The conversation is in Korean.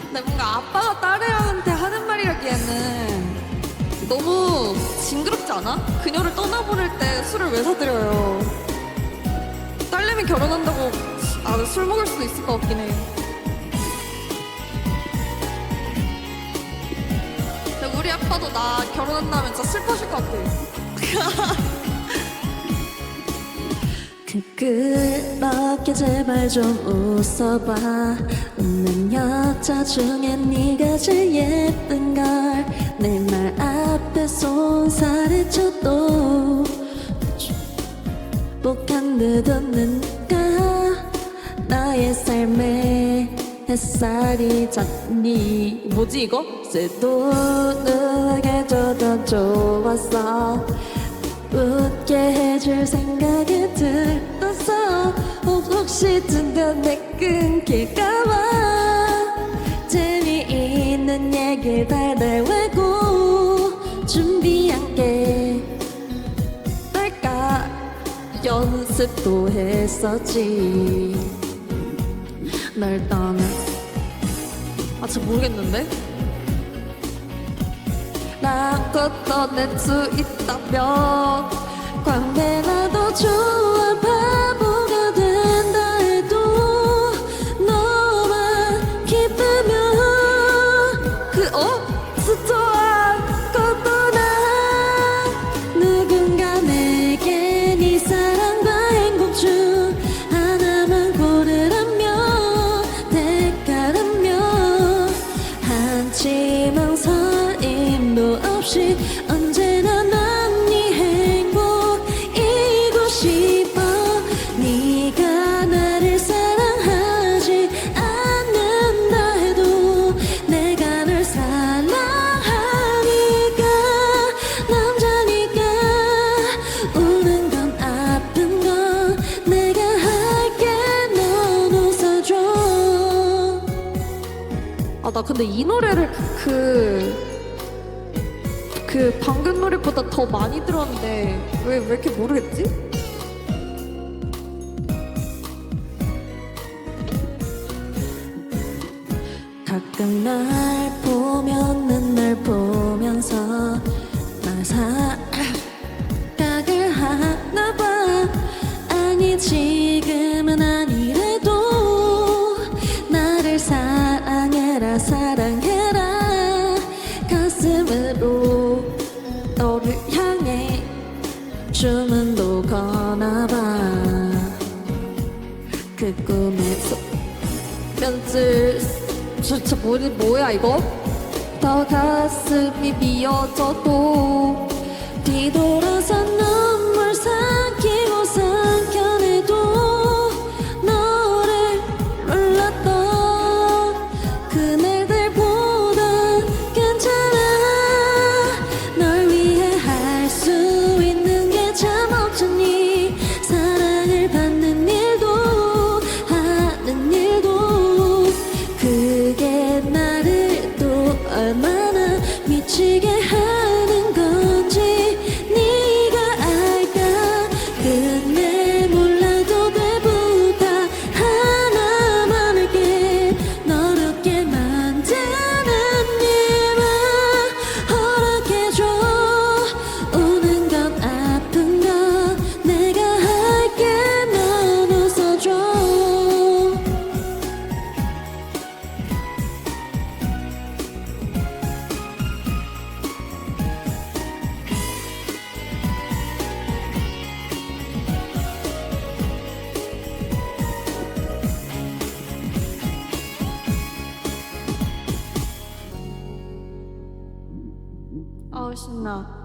근데 뭔가 아빠가 딸애한테 하는 말이라기에는 너무 징그럽지 않아? 그녀를 떠나보낼 때 술을 왜 사드려요? 딸내미 결혼한다고 아, 술 먹을 수도 있을 것 같긴 해. 우리 아빠도 나 결혼한다면 진짜 슬퍼하실 것 같아. 그렇게 제발 좀 웃어봐. 웃는 여자 중에 네가 제일 예쁜걸. 내 말 앞에 손살을 쳐도 복한 듯 웃는가. 나의 삶에 햇살이 닿니? 뭐지 이거? 새도 누게 줘도 좋았어 웃게 해줄 생각이 들었어 혹시 든든내 끊길까봐 재미있는 얘기 달달 외고 준비한 게. 딸까? 연습도 했었지. 널 떠나. 아, 진짜 모르겠는데? 떠낼 수 있다면 광대나도 좋 나 근데 이 노래를 그, 그 방금 노래보다 더 많이 들었는데 왜, 왜 이렇게 모르겠지? 가끔 날 보면은 날 보면 그 꿈에서 면슬 진짜 뭐지 뭐야 이거? 더 가슴이 미어져도 뒤돌아 아우 신나